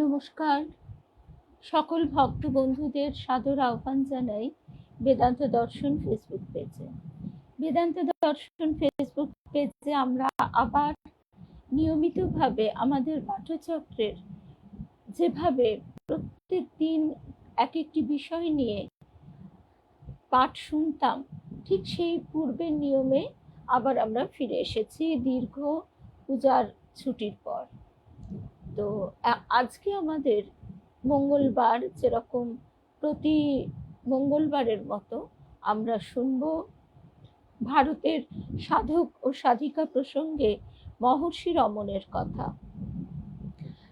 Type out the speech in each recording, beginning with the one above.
নমস্কার। সকল ভক্ত বন্ধুদের সাদর আহ্বান জানাই বেদান্ত দর্শন ফেসবুক পেজে। বেদান্ত দর্শন ফেসবুক পেজে আমরা আবার নিয়মিতভাবে আমাদের পাঠচক্রের যেভাবে প্রত্যেক দিন এক একটি বিষয় নিয়ে পাঠ শুনতাম, ঠিক সেই পূর্বের নিয়মে আবার আমরা ফিরে এসেছি দীর্ঘ পূজার ছুটির পর। তো আজকে আমাদের মঙ্গলবার যেরকম প্রতি মঙ্গলবারের মতো আমরা শুনব ভারতের সাধক ও সাধিকা প্রসঙ্গে মহর্ষি রমণের কথা।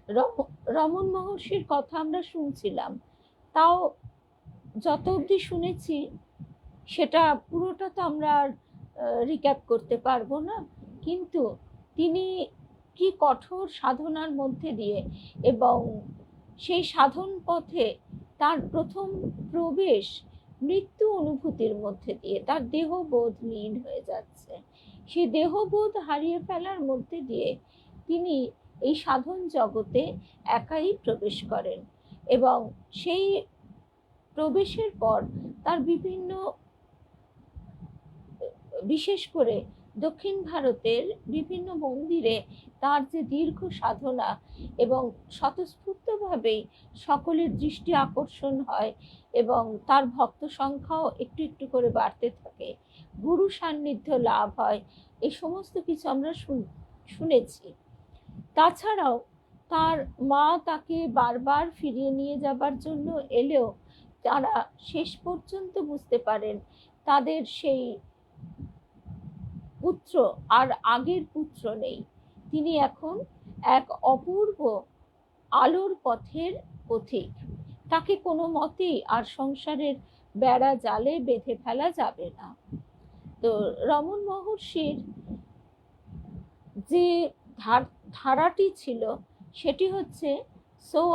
রম- রমণ মহর্ষির কথা আমরা শুনছিলাম। তাও যত অবধি শুনেছি, সেটা পুরোটা তো আমরা আর রিক্যাপ করতে পারব না। কিন্তু তিনি কি কঠোর সাধনার মধ্যে দিয়ে এবং সেই সাধন পথে তার প্রথম প্রবেশ মৃত্যু অনুভূতির মধ্যে দিয়ে, তার দেহবোধ লীন হয়ে যাচ্ছে। সেই দেহবোধ হারিয়ে ফেলার মধ্যে দিয়ে তিনি এই সাধন জগতে একাই প্রবেশ করেন এবং সেই প্রবেশের পর তার বিভিন্ন, বিশেষ করে দক্ষিণ ভারতের বিভিন্ন মন্দিরে তার যে দীর্ঘ সাধনা এবং স্বতঃস্ফূর্তভাবেই সকলের দৃষ্টি আকর্ষণ হয় এবং তার ভক্ত সংখ্যাও একটু একটু করে বাড়তে থাকে। গুরু সান্নিধ্য লাভ হয় এই সমস্ত কিছু আমরা শুন- শুনেছি। তাছাড়াও তার মা তাকে বারবার ফিরিয়ে নিয়ে যাবার জন্য এলেও তারা শেষ পর্যন্ত বুঝতে পারেন, তাদের সেই পুত্র আর আগের পুত্র নেই। তিনি এখন এক অপূর্ব আলোর পথের পথিক। তাকে কোনো মতেই আর সংসারের বেড়া জালে বেঁধে ফেলা যাবে না। তো রমন মহর্ষির যে ধার- ধারাটি ছিল, সেটি হচ্ছে, সো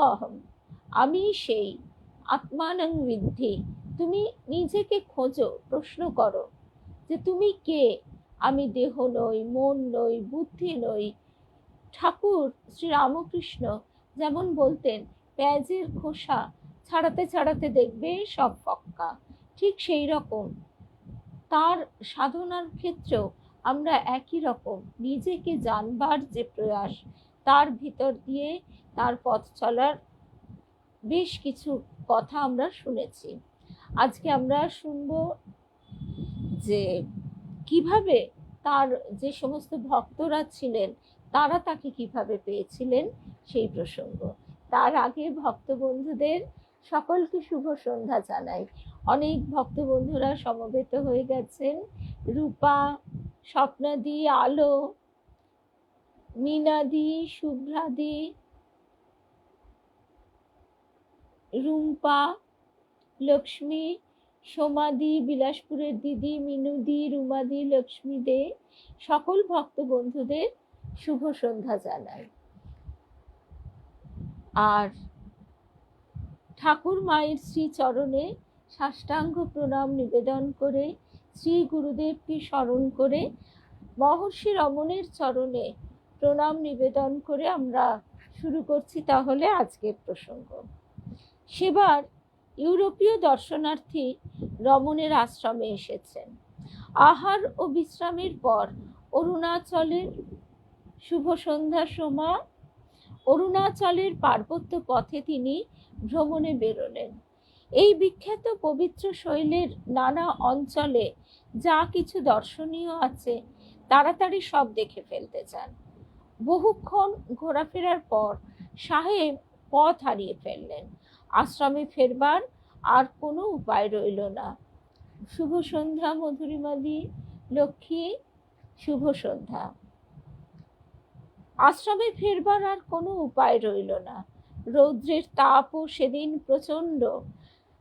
আমি সেই, আত্মানং বৃদ্ধি তুমি নিজেকে খোঁজো, প্রশ্ন করো, যে তুমি কে আমি দেহ নই, মন নই, বুদ্ধি নই। ঠাকুর শ্রী রামকৃষ্ণ যেমন বলতেন, পেঁয়াজের খোসা ছাড়াতে ছাড়াতে দেখবে সব পক্কা ঠিক সেই রকম। তার সাধনার ক্ষেত্রেও আমরা একই রকম। নিজেকে জানবার যে প্রয়াস, তার ভিতর দিয়ে তার পথ চলার বেশ কিছু কথা আমরা শুনেছি। আজকে আমরা শুনব যে কীভাবে তার যে সমস্ত ভক্তরা ছিলেন, তারা তাকে কীভাবে পেয়েছিলেন সেই প্রসঙ্গ। তার আগে ভক্ত বন্ধুদের সকলকে শুভ সন্ধ্যা জানাই। অনেক ভক্ত বন্ধুরা সমবেত হয়ে গেছেন। রূপা, স্বপ্নাদি, আলো, মিনাদি, শুভ্রাদি, রুম্পা, লক্ষ্মী সোমাদি, বিলাসপুরের দিদি, মিনুদি, রুমাদি লক্ষ্মী দে সকল ভক্ত বন্ধুদের শুভ সন্ধ্যা জানাই। আর ঠাকুর মায়ের শ্রী চরণে সাষ্টাঙ্গ প্রণাম নিবেদন করে, শ্রী গুরুদেবকে স্মরণ করে, মহর্ষি রমণের চরণে প্রণাম নিবেদন করে আমরা শুরু করছি তাহলে আজকের প্রসঙ্গ। সেবার ইউরোপীয় দর্শনার্থী রমণের আশ্রমে এসেছেন। আহার ও বিশ্রামের পর অরুণাচলের শুভ সন্ধ্যার সময় অরুণাচলের পার্বত্য পথে তিনি ভ্রমণে বেরোলেন। এই বিখ্যাত পবিত্র শৈলের নানা অঞ্চলে যা কিছু দর্শনীয় আছে, তাড়াতাড়ি সব দেখে ফেলতে চান। বহুক্ষণ ঘোরাফেরার পর সাহেব পথ হারিয়ে ফেললেন। আশ্রমে ফেরবার আর কোনো উপায় রইল না। শুভ সন্ধ্যা মধুরিমাদি লক্ষ্মী, শুভ সন্ধ্যা। আশ্রমে ফেরবার আর কোনো উপায় রইল না। রৌদ্রের তাপও সেদিন প্রচণ্ড।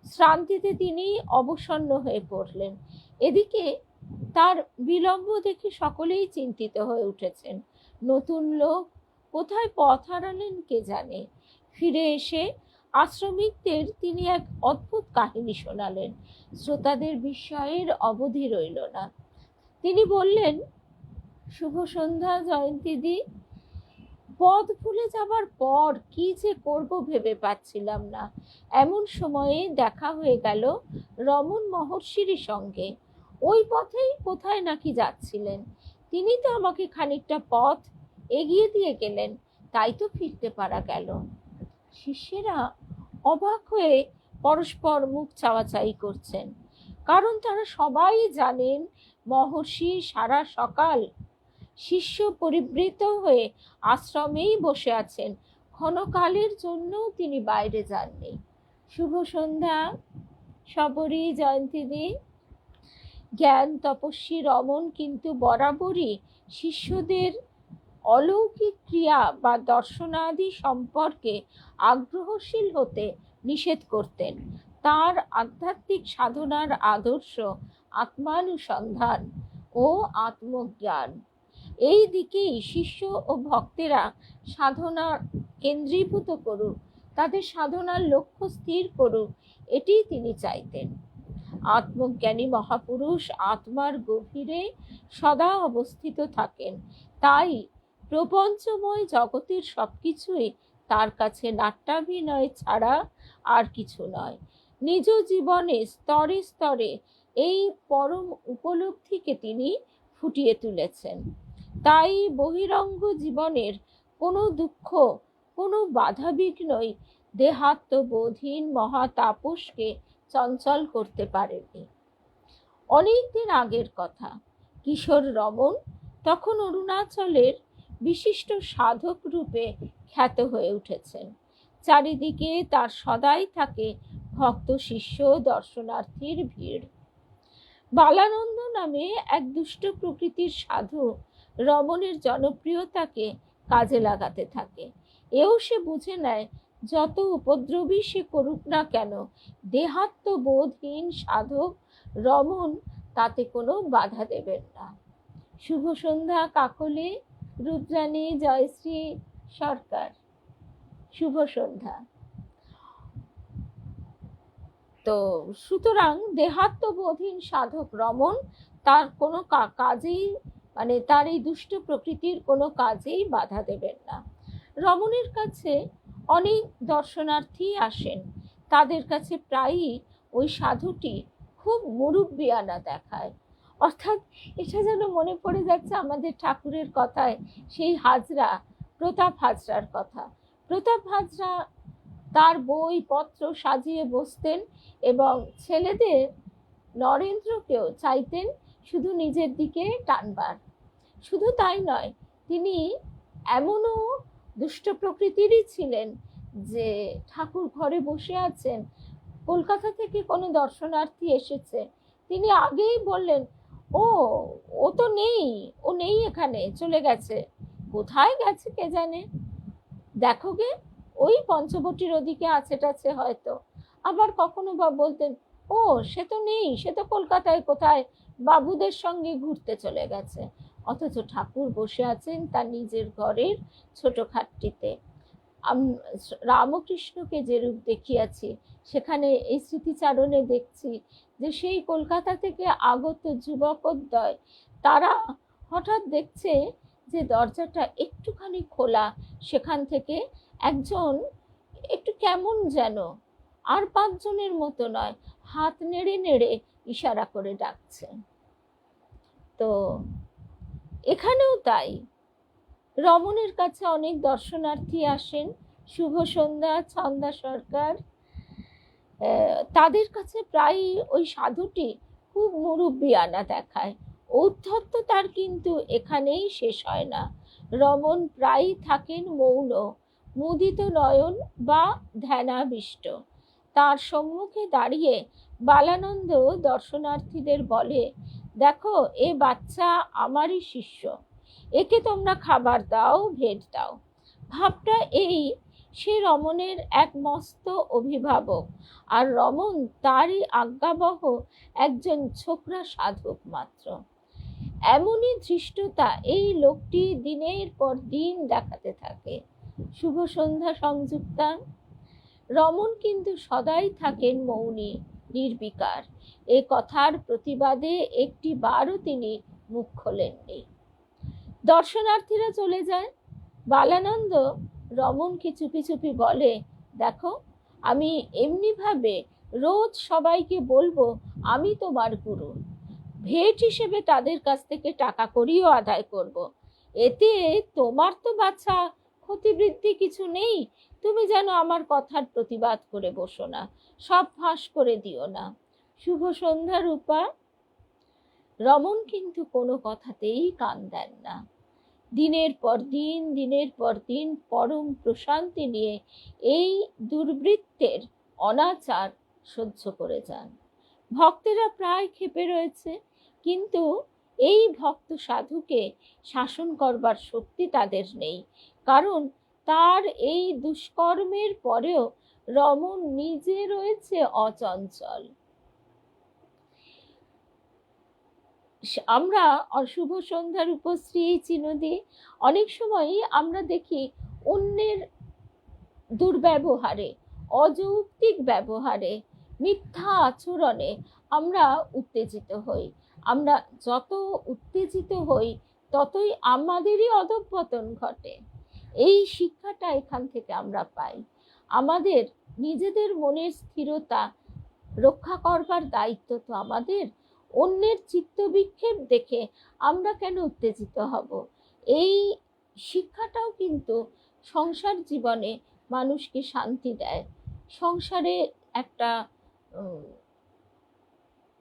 শ্রান্তিতে তিনি অবসন্ন হয়ে পড়লেন। এদিকে তার বিলম্ব দেখে সকলেই চিন্তিত হয়ে উঠেছেন। নতুন লোক কোথায় পথ হারালেন কে জানে? ফিরে এসে আশ্রমিকদের তিনি এক অদ্ভুত কাহিনী শোনালেন। শ্রোতাদের বিস্ময়ের অবধি রইল না। তিনি বললেন, শুভ সন্ধ্যা জয়ন্তীদি। পদ ভুলে যাবার পর কি যে করব ভেবে পাচ্ছিলাম না। এমন সময়ে দেখা হয়ে গেল রমন মহর্ষির সঙ্গে। ওই পথেই কোথায় নাকি যাচ্ছিলেন? তিনি তো আমাকে খানিকটা পথ এগিয়ে দিয়ে গেলেন, তাই তো ফিরতে পারা গেল। শিষ্যেরা অবাক হয়ে পরস্পর মুখ চাওয়াচাই করছেন। কারণ তারা সবাই জানেন, মহর্ষি সারা সকাল শিষ্য পরিবৃত হয়ে আশ্রমেই বসে আছেন। ক্ষণকালের জন্য তিনি বাইরে যাননি। শুভ সন্ধ্যা সবরই জয়ন্তীদি জ্ঞান, তপস্বী রমন কিন্তু বরাবরই শিষ্যদের অলৌকিক ক্রিয়া বা দর্শনাদি সম্পর্কে আগ্রহশীল হতে নিষেধ করতেন। তার আধ্যাত্মিক সাধনার আদর্শ আত্মানুসন্ধান ও আত্মজ্ঞান। এই দিকেই শিষ্য ও ভক্তেরা সাধনা কেন্দ্রীভূত করুক, তাদের সাধনার লক্ষ্য স্থির করুক এটি তিনি চাইতেন। আত্মজ্ঞানী মহাপুরুষ আত্মার গভীরে সদা অবস্থিত থাকেন, তাই প্রপঞ্চময় জগতের সবকিছুই তার কাছে নাট্যাভিনয় ছাড়া আর কিছু নয়। নিজ জীবনে স্তরে স্তরে এই পরম উপলব্ধিকে তিনি ফুটিয়ে তুলেছেন। তাই বহিরঙ্গ জীবনের কোনো দুঃখ, কোনো বাধাবিঘ্নই দেহাত্মবোধহীন মহাতাপসকে চঞ্চল করতে পারেনি। অনেকদিন আগের কথা, কিশোর রমন তখন অরুণাচলের বিশিষ্ট সাধক রূপে খ্যাত হয়ে উঠেছেন চারিদিকে তার সদাই থাকে ভক্ত শিষ্য দর্শনার্থীর ভিড়। বালানন্দ নামে এক দুষ্ট প্রকৃতির সাধু রমণের জনপ্রিয়তাকে কাজে লাগাতে থাকে। এও সে বুঝে নেয়, যত উপদ্রবী সে করুক না কেন, দেহাত্মবোধহীন সাধক রমন তাতে কোনো বাধা দেবেন না। শুভ সন্ধ্যা, কাকলে। রূপরানী জয়শ্রী সরকার। শুভ সন্ধ্যা। তো সুতরাং দেহাত্মবোধীন সাধক রমন তার কোনো কাজেই মানে তার এই দুষ্ট প্রকৃতির কোনো কাজেই বাধা দেবেন না। রমণের কাছে অনেক দর্শনার্থী আসেন। তাদের কাছে প্রায়ই ওই সাধুটি খুব মুরব্বিয়ানা দেখায়। অর্থাৎ এটা যেন মনে পড়ে যাচ্ছে আমাদের ঠাকুরের কথায়, সেই হাজরা, প্রতাপ হাজরার কথা। প্রতাপ হাজরা তার বই পত্র সাজিয়ে বসতেন এবং ছেলেদের নরেন্দ্রকেও চাইতেন শুধু নিজের দিকে টানবার। শুধু তাই নয়, তিনি এমনও দুষ্ট প্রকৃতিরই ছিলেন যে ঠাকুর ঘরে বসে আছেন, কলকাতা থেকে কোনো দর্শনার্থী এসেছে। তিনি আগেই বললেন ও ও তো নেই, ও নেই এখানে, চলে গেছে। কোথায় গেছে কে জানে? দেখো গে, ওই পঞ্চবটির ওদিকে আছে টাছে হয়তো। আবার কখনো বা বলতেন ও, সে তো নেই, সে তো কলকাতায় কোথায় বাবুদের সঙ্গে ঘুরতে চলে গেছে। অথচ ঠাকুর বসে আছেন তার নিজের ঘরের ছোট খাটটিতে। রামকৃষ্ণকে যে রূপ দেখিয়াছি, সেখানে এই স্মৃতিচারণে দেখছি যে সেই কলকাতা থেকে আগত যুবকোদ্দয় তারা হঠাৎ দেখছে যে দরজাটা একটুখানি খোলা, সেখান থেকে একজন একটু কেমন যেন, আর পাঁচজনের মতো নয়, হাত নেড়ে নেড়ে ইশারা করে ডাকছে। তো এখানেও তাই। রমণের কাছে অনেক দর্শনার্থী আসেন, শুভ সন্ধ্যা, ছন্দা সরকার তাদের কাছে প্রায় ওই সাধুটি খুব মুরব্বী আনা দেখায়। ঔদ্ধত্য তার কিন্তু এখানেই শেষ হয় না। রমন প্রায়ই থাকেন মৌন, মুদিত নয়ন বা ধ্যানাবিষ্ট। তার সম্মুখে দাঁড়িয়ে বালানন্দ দর্শনার্থীদের বলে, দেখো, এ বাচ্চা আমারই শিষ্য। একে তোমরা খাবার দাও ভেট দাও। ভাবটা এই সে রমণের এক মস্ত অভিভাবক। আর রমন তারই আজ্ঞাবহ একজন ছোকরা সাধক মাত্র। এমনই ধৃষ্টতা এই লোকটি দিনের পর দিন দেখাতে থাকে। শুভ সন্ধ্যা সংযুক্তা। রমন কিন্তু সদাই থাকেন মৌনী, নির্বিকার। এ কথার প্রতিবাদে একটি বারও তিনি মুখ খোলেননি। দর্শনার্থীরা চলে যায়। বালানন্দ রমনকে চুপি চুপি বলে, দেখো, আমি এমনিভাবে রোজ সবাইকে বলব আমি তোমার গুরু। ভেট হিসেবে তাদের কাছ থেকে টাকা করিও আদায় করব। এতে তোমার তো বাচ্চা ক্ষতিবৃদ্ধি কিছু নেই, তুমি যেন আমার কথার প্রতিবাদ করে বসো না, সব ফাঁস করে দিও না। শুভ সন্ধ্যা রূপা। রমন কিন্তু কোনো কথাতেই কান দেন না। দিনের পর দিন, দিনের পর দিন পরম প্রশান্তি নিয়ে এই দুর্বৃত্তের অনাচার সহ্য করে যান। ভক্তেরা প্রায় ক্ষেপে রয়েছে, কিন্তু এই ভক্ত সাধুকে শাসন করবার শক্তি তাদের নেই, কারণ তার এই দুষ্কর্মের পরেও রমন নিজে রয়েছে অচঞ্চল। আমরা অশুভ সন্ধ্যার উপশ্রী এই চিহ্নদি অনেক সময়ই আমরা দেখি অন্যের দুর্ব্যবহারে, অযৌক্তিক ব্যবহারে, মিথ্যা আচরণে আমরা উত্তেজিত হই। আমরা যত উত্তেজিত হই, ততই আমাদেরই অধঃপতন ঘটে। এই শিক্ষাটা এখান থেকে আমরা পাই। আমাদের নিজেদের মনের স্থিরতা রক্ষা করবার দায়িত্ব তো আমাদের। অন্যের চিত্তবিক্ষেপ দেখে আমরা কেন উত্তেজিত হব? এই শিক্ষাটাও কিন্তু সংসার জীবনে মানুষকে শান্তি দেয়। সংসারে একটা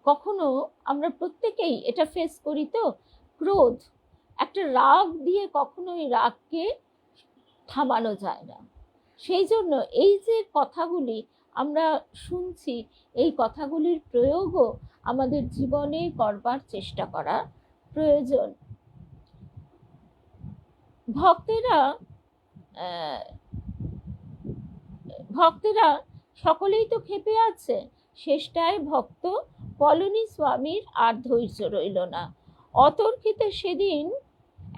কখনো আমরা প্রত্যেকেই এটা ফেস করি তো, ক্রোধ। একটা রাগ দিয়ে কখনোই রাগকে থামানো যায় না। সেই জন্য এই যে কথাগুলি আমরা শুনছি, এই কথাগুলির প্রয়োগও আমাদের জীবনে করবার চেষ্টা করা প্রয়োজন। ভক্তেরা ভক্তেরা সকলেই তো খেপে আছে, শেষটায় ভক্ত পলনী স্বামীর আর ধৈর্য রইল না। অতর্কিতে সেদিন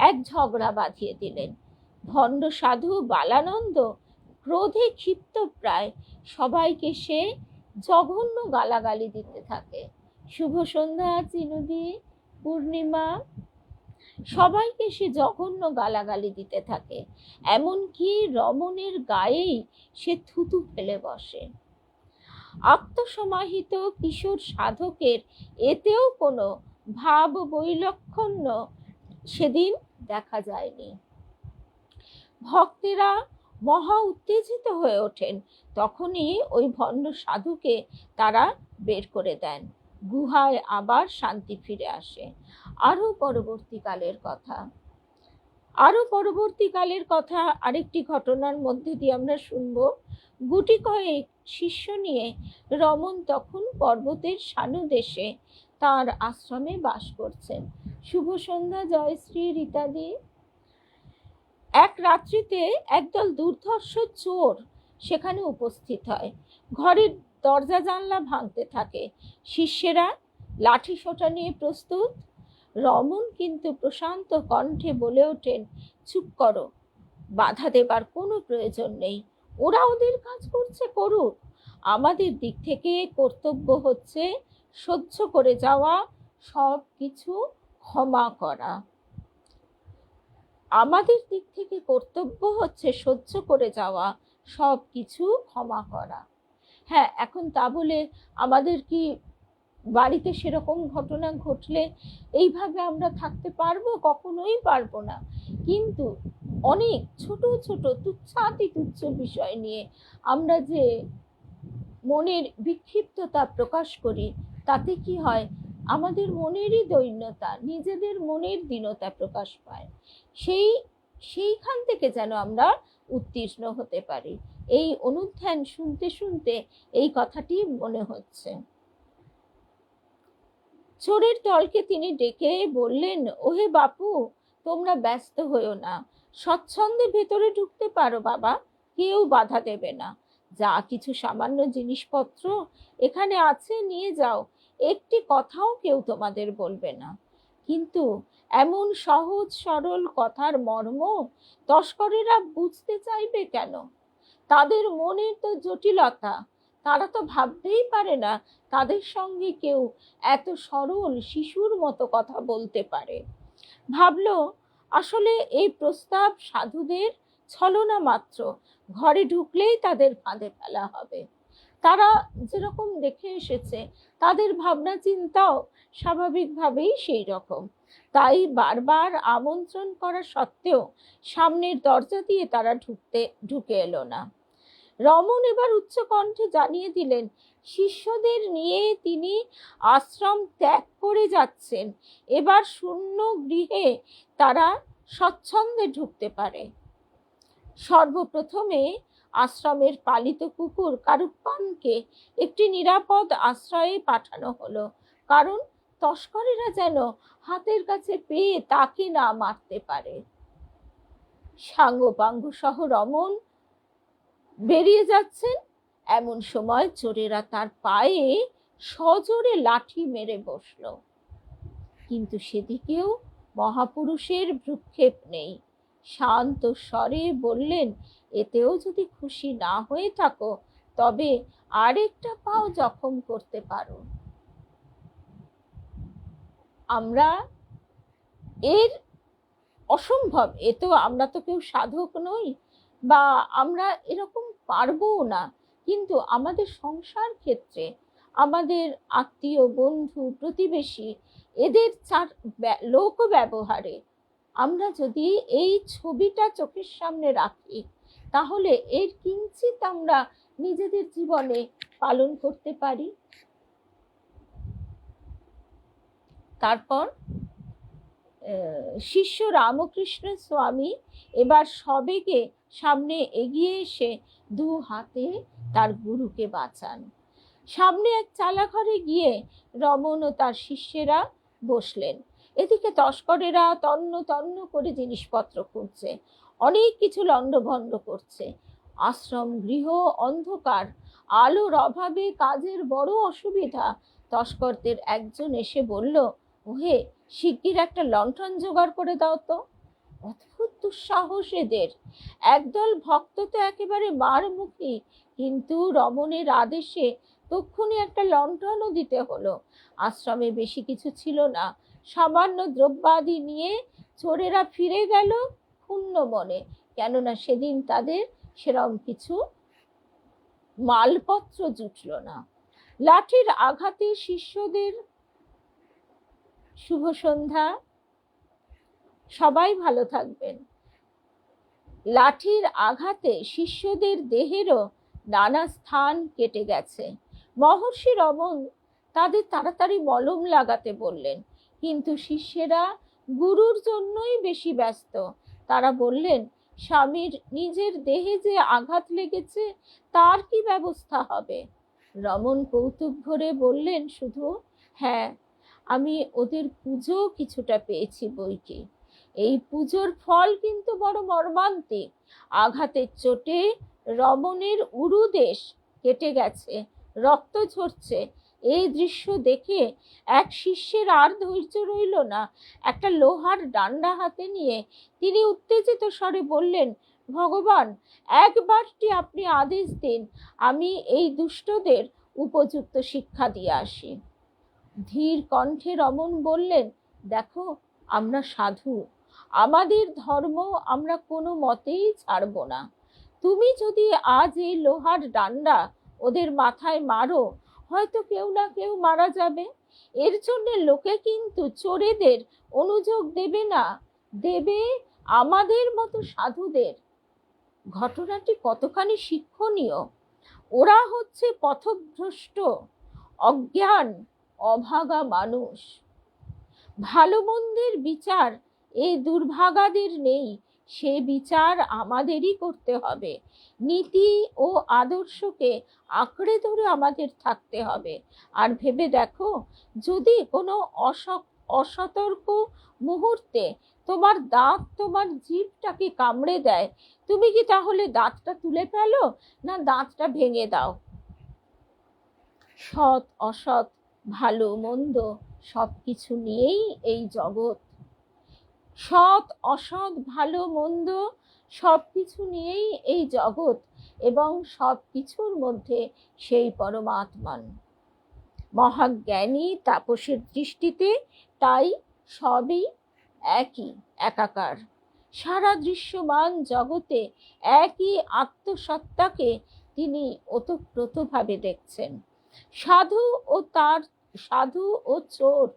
এক ঝগড়া বাঁধিয়ে দিলেন। ভণ্ড সাধু বালানন্দ ক্রোধে ক্ষিপ্ত প্রায়। সবাইকে সে জঘন্য গালাগালি দিতে থাকে। শুভ সন্ধ্যা চিনুদি পূর্ণিমা। সবাইকে সে জঘন্য গালাগালি দিতে থাকে। এমনকি রমণের গায়েই সে থুতু ফেলে বসে। আত্মসমাহিত কিশোর সাধকের এতেও কোনো ভাব বৈলক্ষণ্য সেদিন দেখা যায়নি। ভক্তেরা মহা উত্তেজিত হয়ে ওঠেন। তখনই ওই ভণ্ড সাধুকে তারা বের করে দেন। গুহায় আবার শান্তি ফিরে আসে। আরও পরবর্তীকালের কথা। আরও পরবর্তীকালের কথা আরেকটি ঘটনার মধ্যে দিয়ে আমরা শুনব। গুটি কয়েক শিষ্য নিয়ে রমন তখন পর্বতের সানুদেশে তার আশ্রমে বাস করছেন। শুভ সন্ধ্যা জয়শ্রী রীতাদি। এক রাত্রিতে একদল দুর্ধর্ষ চোর সেখানে উপস্থিত হয়। ঘরের দরজা জানলা ভাঙতে থাকে। শিষ্যেরা লাঠি সোটা নিয়ে প্রস্তুত। রমন কিন্তু প্রশান্ত কণ্ঠে বলে ওঠেন, চুপ করো, বাধা দেবার কোনো প্রয়োজন নেই। ওরা ওদের কাজ করছে, করুক। আমাদের দিক থেকে কর্তব্য হচ্ছে সহ্য করে যাওয়া সব কিছু ক্ষমা করা। আমাদের দিক থেকে কর্তব্য হচ্ছে সহ্য করে যাওয়া সব কিছু ক্ষমা করা। হ্যাঁ এখন তা বলে আমাদের কি বাড়িতে সেরকম ঘটনা ঘটলে এইভাবে আমরা থাকতে পারব? কখনোই পারব না। কিন্তু অনেক ছোট ছোট তুচ্ছাতি তুচ্ছ বিষয় নিয়ে আমরা যে মনের বিক্ষিপ্ততা প্রকাশ করি, তাতে কি হয়? আমাদের মনেরই দৈন্যতা, নিজেদের মনের দীনতা প্রকাশ পায়। সেই, সেইখান থেকে যেন আমরা উত্তীর্ণ হতে পারি। এই অনুধ্যান শুনতে শুনতে এই কথাটি মনে হচ্ছে। চোরের দলকে তিনি ডেকে বললেন, ওহে বাপু, তোমরা ব্যস্ত হইও না। স্বচ্ছন্দে ভেতরে ঢুকতে পারো বাবা, কেউ বাধা দেবে না। যা কিছু সামান্য জিনিসপত্র এখানে আছে, নিয়ে যাও। একটি কথাও কেউ তোমাদের বলবে না। কিন্তু এমন সহজ সরল কথার মর্ম তস্করেরা বুঝতে চাইবে কেন? তাদের মনের তো জটিলতা। তারা তো ভাবতেই পারে না তাদের সঙ্গে কেউ এত সরল শিশুর মতো কথা বলতে পারে। ভাবল, আসলে এই প্রস্তাব সাধুদের ছলনা মাত্র। ঘরে ঢুকলেই তাদের ফাঁদে ফেলা হবে। তারা যেরকম দেখে এসেছে, তাদের ভাবনা চিন্তাও স্বাভাবিকভাবেই সেই রকম তাই বারবার আমন্ত্রণ করা সত্ত্বেও সামনের দরজা দিয়ে তারা ঢুকতে, ঢুকে এলো না। রমন এবার উচ্চ কণ্ঠে জানিয়ে দিলেন, শিষ্যদের নিয়ে তিনি আশ্রম ত্যাগ করে যাচ্ছেন। এবার শূন্য গৃহে তারা স্বচ্ছন্দে ঢুকতে পারে। সর্বপ্রথমে আশ্রমের পালিত কুকুর কারুপ্পানকে একটি নিরাপদ আশ্রয়ে পাঠানো হলো। কারণ তস্করেরা যেন হাতের কাছে পেয়ে তাকে না মারতে পারে। সাঙ্গপাঙ্গ সহ রমন বেরিয়ে যাচ্ছেন। এমন সময় চোরেরা তার পায়ে সজোরে লাঠি মেরে বসল। কিন্তু সেদিকেও মহাপুরুষের ভ্রুক্ষেপ নেই। শান্ত স্বরে বললেন, এতেও যদি খুশি না হয়ে থাকো, তবে আরেকটা পাও জখম করতে পারো। আমরা এর অসম্ভব, এ তো আমরা তো কেউ সাধক নই, বা আমরা এরকম পারব না। কিন্তু আমাদের সংসার ক্ষেত্রে, আমাদের আত্মীয় বন্ধু, প্রতিবেশী, এদের চার লোক ব্যবহারে আমরা যদি এই ছবিটা চোখের সামনে রাখি, তাহলে এর কিঞ্চিত আমরা নিজেদের জীবনে পালন করতে পারি। তারপর শিষ্য রামকৃষ্ণ স্বামী এবার সবেগে সামনে এগিয়ে এসে দু হাতে তার গুরুকে বাঁচান। সামনে এক চালাঘরে গিয়ে রমন ও তার শিষ্যেরা বসলেন। এদিকে তস্করেরা তন্ন তন্ন করে জিনিসপত্র খুঁজছে, অনেক কিছু লণ্ডভণ্ড করছে। আশ্রম, গৃহ, অন্ধকার, আলোর অভাবে কাজের বড় অসুবিধা। তস্করদের একজন এসে বলল, ওহে, শিগগির একটা লণ্ঠন জোগাড় করে দাও তো। অদ্ভুত দুঃসাহস এদের। একদল ভক্ত তো একেবারে মারমুখী। কিন্তু রমণের আদেশে তক্ষুনি একটা লণ্ঠনও দিতে হলো। আশ্রমে বেশি কিছু ছিল না। সামান্য দ্রব্যাদি নিয়ে চোরেরা ফিরে গেল ক্ষুণ্ণ মনে কেননা সেদিন তাদের সেরম কিছু মালপত্র জুটল না। লাঠির আঘাতে শিষ্যদের শুভ সন্ধ্যা। সবাই ভালো থাকবেন। লাঠির আঘাতে শিষ্যদের দেহেরও নানা স্থান কেটে গেছে। মহর্ষি রমন তাদের তাড়াতাড়ি মলম লাগাতে বললেন কিন্তু শিষ্যেরা গুরুর জন্যই বেশি ব্যস্ত। তারা বললেন, স্বামীর নিজের দেহে যে আঘাত লেগেছে, তার কি ব্যবস্থা হবে? রমন কৌতুক ভরে বললেন, শুধু হ্যাঁ আমি ওদের পুজো কিছুটা পেয়েছি বইকি এই পুজোর ফল কিন্তু বড় মর্মান্তিক। আঘাতের চোটে রমণের উরুদেশ কেটে গেছে, রক্ত ঝরছে এই দৃশ্য দেখে এক শিষ্যের আর ধৈর্য রইল না। একটা লোহার ডান্ডা হাতে নিয়ে তিনি উত্তেজিত স্বরে বললেন, ভগবান একবারটি আপনি আদেশ দিন, আমি এই দুষ্টদের উপযুক্ত শিক্ষা দিয়ে আসি। ধীর কণ্ঠে রমন বললেন, দেখো, আমরা সাধু। আমাদের ধর্ম আমরা কোনো মতেই ছাড়ব না। তুমি যদি আজ এই লোহার ডান্ডা ওদের মাথায় মারো হয়তো কেউ না কেউ মারা যাবে। এর জন্য লোকে কিন্তু চোরেদের অনুযোগ দেবে না। দেবে আমাদের মতো সাধুদের। ঘটনাটি কতখানি শিক্ষণীয়? ওরা হচ্ছে পথভ্রষ্ট, অজ্ঞান, অভাগা মানুষ। ভালো মন্দের বিচার এই দুর্ভাগাদের নেই। সে বিচার আমাদেরই করতে হবে। নীতি ও আদর্শকে আঁকড়ে ধরে আমাদের থাকতে হবে। আর ভেবে দেখো, যদি কোনো অস- অসতর্ক মুহূর্তে তোমার দাঁত তোমার জিভটাকে কামড়ে দেয়, তুমি কি তাহলে দাঁতটা তুলে ফেলো না দাঁতটা ভেঙে দাও? সৎ, অসৎ, ভালো, মন্দ সব কিছু নিয়েই এই জগৎ। সৎ, অসৎ, ভালো, মন্দ সব কিছু নিয়েই এই জগৎ এবং সব কিছুর মধ্যে সেই পরমাত্মান। মহাজ্ঞানী তাপসের দৃষ্টিতে তাই সবই একই, একাকার। সারা দৃশ্যমান জগতে একই আত্মসত্তাকে তিনি ওতপ্রোতভাবে দেখছেন। সাধু ও তার, সাধু ও চোর,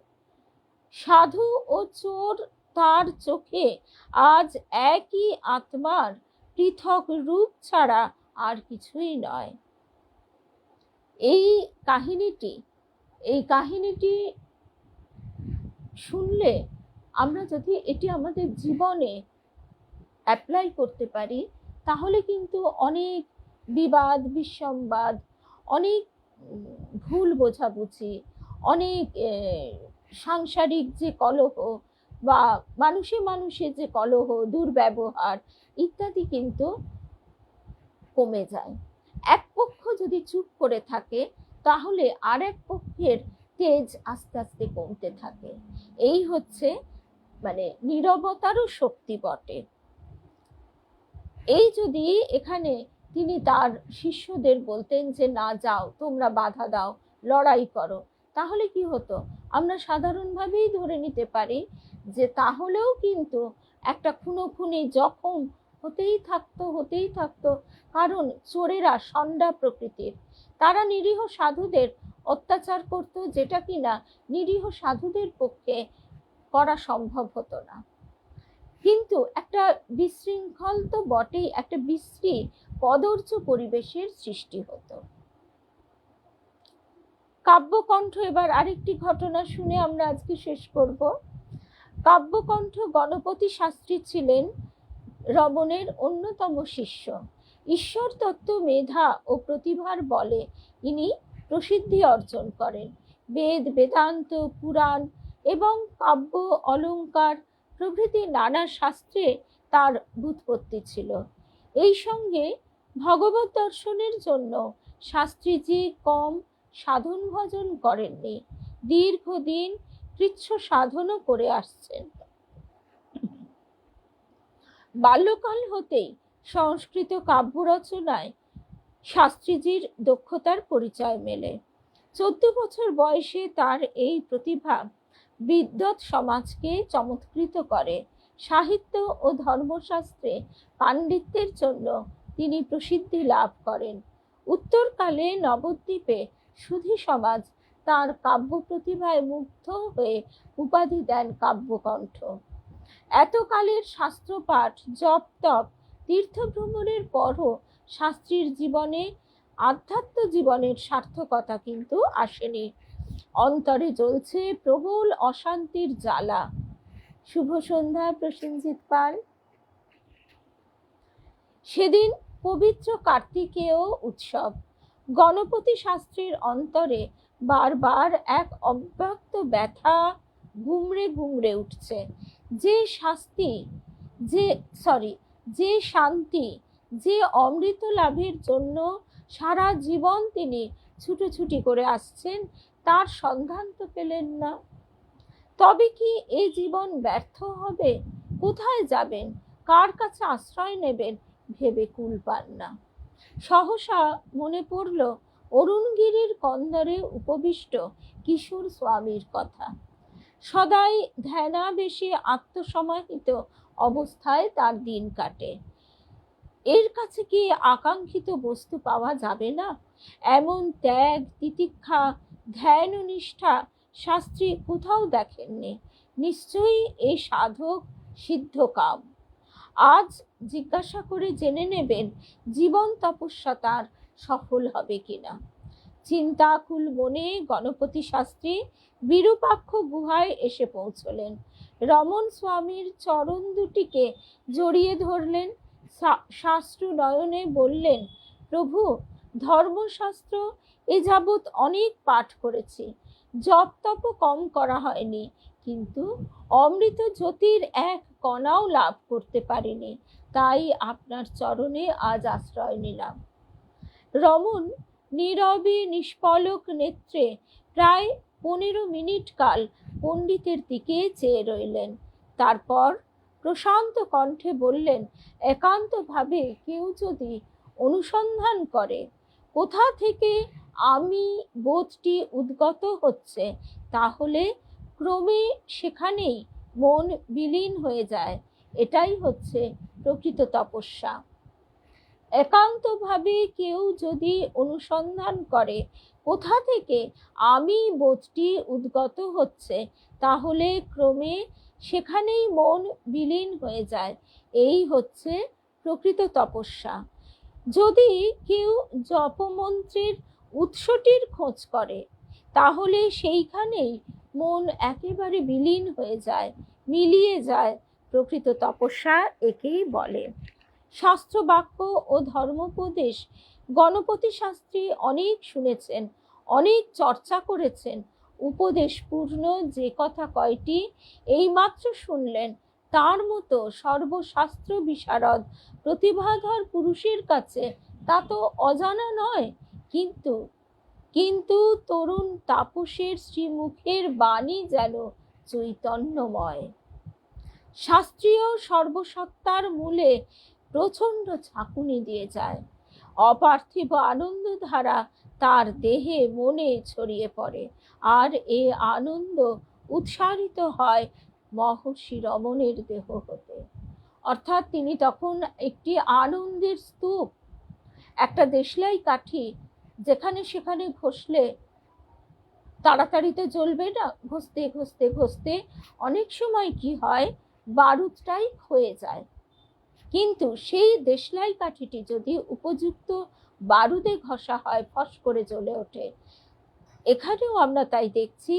সাধু ও চোর তার চোখে আজ একই আত্মার পৃথক রূপ ছাড়া আর কিছুই নয়। এই কাহিনীটি এই কাহিনীটি শুনলে আমরা যদি এটি আমাদের জীবনে অ্যাপ্লাই করতে পারি, তাহলে কিন্তু অনেক বিবাদ, বিসম্বাদ, অনেক ভুল বোঝাবুঝি, অনেক সাংসারিক যে কলহ বা মানুষে মানুষে যে কলহ, দুর্ব্যবহার ইত্যাদি কিন্তু কমে যায়। এক পক্ষ যদি চুপ করে থাকে, তাহলে আর এক পক্ষের তেজ আস্তে আস্তে কমতে থাকে। এই হচ্ছে মানে নীরবতারও শক্তি বটে। এই যদি এখানে তিনি তার শিষ্যদের বলতেন যে, না যাও, তোমরা বাধা দাও, লড়াই করো, তাহলে কি হতো? আমরা সাধারণভাবেই ধরে নিতে পারি যে তাহলেও কিন্তু একটা খুনো খুনি জখম হতেই থাকতো হতেই থাকতো। কারণ চোরেরা সন্ডা প্রকৃতির। তারা নিরীহ সাধুদের অত্যাচার করত যেটা কিনা নিরীহ সাধুদের পক্ষে করা সম্ভব হতো না। কিন্তু একটা বিশৃঙ্খল তো বটেই, একটা বিশ্রী, কদর্য পরিবেশের সৃষ্টি হতো। কাব্যকণ্ঠ এবার আরেকটি ঘটনা শুনে আমরা আজকে শেষ করব। কাব্যকণ্ঠ গণপতি শাস্ত্রী ছিলেন রমণের অন্যতম শিষ্য। ঈশ্বর তত্ত্ব মেধা ও প্রতিভার বলে ইনি প্রসিদ্ধি অর্জন করেন। বেদ, বেদান্ত, পুরাণ এবং কাব্য, অলঙ্কার প্রভৃতি নানা শাস্ত্রে তার বুৎপত্তি ছিল। এই সঙ্গে ভগবত দর্শনের জন্য শাস্ত্রীজি কম সাধন ভজন করেননি দীর্ঘদিন কৃচ্ছ সাধনও করে আসছেন। বাল্যকাল হতেই সংস্কৃত কাব্য রচনায় শাস্ত্রীজির দক্ষতার পরিচয় মেলে। চোদ্দ বছর বয়সে তার এই প্রতিভা বিদ্যৎ সমাজকে চমৎকৃত করে। সাহিত্য ও ধর্মশাস্ত্রে পাণ্ডিত্যের জন্য তিনি প্রসিদ্ধি লাভ করেন। উত্তরকালে নবদ্বীপে সুধী সমাজ তার কাব্য প্রতিভায় মুগ্ধ হয়ে উপাধি দেন কাব্যকণ্ঠ। এতকালের শাস্ত্রপাঠ জপ তপ তীর্থভ্রমণের পরও শাস্ত্রীর জীবনে, আধ্যাত্ম জীবনের সার্থকতা কিন্তু আসেনি। অন্তরে জ্বলছে প্রবল অশান্তির জ্বালা। শুভ সন্ধ্যা, প্রসেনজিৎ পাল। সেদিন পবিত্র কার্তিকেয় উৎসব। গণপতি শাস্ত্রীর অন্তরে বারবার এক অব্যক্ত ব্যথা গুমড়ে গুমড়ে উঠছে। যে শাস্তি, যে সরি যে শান্তি, যে অমৃত লাভের জন্য সারা জীবন তিনি ছুটোছুটি করে আসছেন, তার সন্ধান তো পেলেন না। তবে কি এই জীবন ব্যর্থ হবে? কোথায় যাবেন? কার কাছে আশ্রয় নেবেন? ভেবে কুল পান না। সহসা মনে পড়ল অরুণগিরির কন্দরে উপবিষ্ট কিশোর স্বামীর কথা। সদাই ধ্যানাবেশে আত্মসমাহিত অবস্থায় তার দিন কাটে। এর কাছে কি আকাঙ্ক্ষিত বস্তু পাওয়া যাবে না? এমন ত্যাগ, তিতিক্ষা, ধ্যান নিষ্ঠা শাস্ত্রী কোথাও দেখেননি। নিশ্চয়ই এই সাধক সিদ্ধ কাম আজ জিজ্ঞাসা করে জেনে নেবেন জীবন তপস্যা তার সফল হবে কিনা। চিন্তাকুল মনে গণপতি শাস্ত্রী বিরূপাক্ষ গুহায় এসে পৌঁছলেন। রমন স্বামীর চরণ দুটিকে জড়িয়ে ধরলেন। শাস্ত্র নয়নে বললেন, প্রভু, ধর্মশাস্ত্র এ যাবৎ অনেক পাঠ করেছি। জপ তপ কম করা হয়নি। কিন্তু অমৃত জ্যোতির এক কণাও লাভ করতে পারিনি। তাই আপনার চরণে আজ আশ্রয় নিলাম। রমন নীরবে নিষ্পলক নেত্রে প্রায় পনেরো মিনিট কাল পণ্ডিতের দিকে চেয়ে রইলেন। তারপর প্রশান্ত কণ্ঠে বললেন, একান্তভাবে কেউ যদি অনুসন্ধান করে, কোথা থেকে আমি বোধটি উদ্গত হচ্ছে, তাহলে ক্রমে সেখানেই মন বিলীন হয়ে যায়। এটাই হচ্ছে প্রকৃত তপস্যা। একান্তভাবে কেউ যদি অনুসন্ধান করে, কোথা থেকে আমি বোধটি উদ্গত হচ্ছে, তাহলে ক্রমে সেখানেই মন বিলীন হয়ে যায়। এই হচ্ছে প্রকৃত তপস্যা। যদি কেউ জপমন্ত্রের উৎসটির খোঁজ করে, তাহলে সেইখানেই মন একেবারে বিলীন হয়ে যায়, মিলিয়ে যায়, প্রকৃত তপস্যা একেই বলে। শাস্ত্রবাক্য ও ধর্মোপদেশ গণপতি শাস্ত্রী অনেক শুনেছেন, অনেক চর্চা করেছেন। উপদেশপূর্ণ যে কথা কয়টি এইমাত্র শুনলেন। তার মতো সর্বশাস্ত্র বিশারদ প্রতিভাধর পুরুষের কাছে তা তো অজানা নয়। কিন্তু কিন্তু তরুণ তাপসের শ্রীমুখের বাণী যেন চৈতন্যময়। শাস্ত্রীয় সর্বসত্তার মূলে প্রচণ্ড ঝাঁকুনি দিয়ে যায়। অপার্থিব আনন্দ ধারা তার দেহে মনে ছড়িয়ে পড়ে আর এ আনন্দ উৎসারিত হয় মহর্ষি রমণের দেহ হতে। অর্থাৎ তিনি তখন একটি আনন্দের স্তূপ, একটা দেশলাই কাঠি যেখানে সেখানে ঘষলে তাড়াতাড়ি তো জ্বলবে না? ঘষতে ঘষতে ঘষতে অনেক সময় কি হয়? বারুদটাই ক্ষয়ে যায়। কিন্তু সেই দেশলাই কাঠিটি যদি উপযুক্ত বারুদে ঘষা হয়, ফস করে জ্বলে ওঠে, এখানেও আমরা তাই দেখছি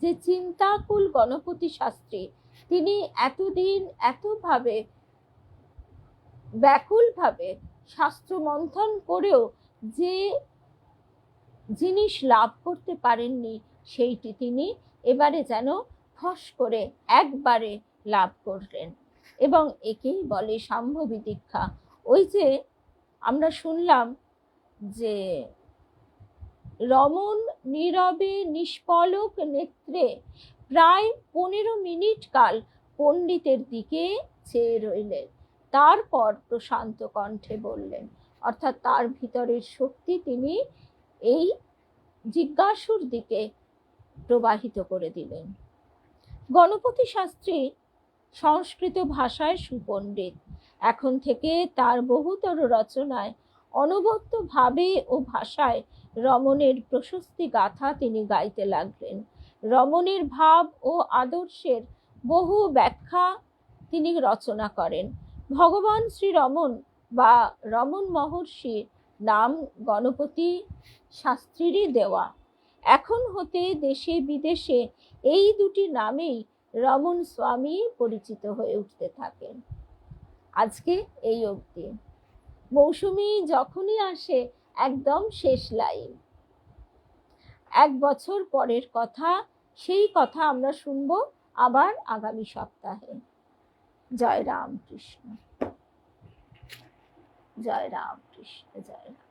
যে চিন্তাকুল গণপতি শাস্ত্রী তিনি এতদিন এতভাবে ব্যাকুলভাবে শাস্ত্র মন্থন করেও যে জিনিস লাভ করতে পারেননি, সেইটি তিনি এবারে যেন ফস করে একবারে লাভ করলেন। এবং একেই বলে সাম্ভবী দীক্ষা। ওই যে আমরা শুনলাম যে রমন নীরবে নিষ্পলক নেত্রে প্রায় পনেরো মিনিট কাল পণ্ডিতের দিকে চেয়ে রইলেন। তারপর প্রশান্ত কণ্ঠে বললেন, অর্থাৎ তার ভিতরের শক্তি তিনি এই জিজ্ঞাসুর দিকে প্রবাহিত করে দিলেন। গণপতি শাস্ত্রী সংস্কৃত ভাষায় সুপণ্ডিত। এখন থেকে তার বহুতর রচনায় অনবদ্য ভাবে ও ভাষায় রমণের প্রশস্তি গাথা তিনি গাইতে লাগলেন। রমণের ভাব ও আদর্শের বহু ব্যাখ্যা তিনি রচনা করেন। ভগবান শ্রী রমন বা রমন মহর্ষি নাম গণপতি শাস্ত্রীরই দেওয়া। এখন হতে দেশে বিদেশে এই দুটি নামেই রমন স্বামী পরিচিত হয়ে উঠতে থাকেন। আজকে এই অবধি। মৌসুমি যখনই আসে, একদম শেষ লাইন। এক বছর পরের কথা, সেই কথা আমরা শুনব আবার আগামী সপ্তাহে। জয় রাম কৃষ্ণ জয় রাম কৃষ্ণ জয় রাম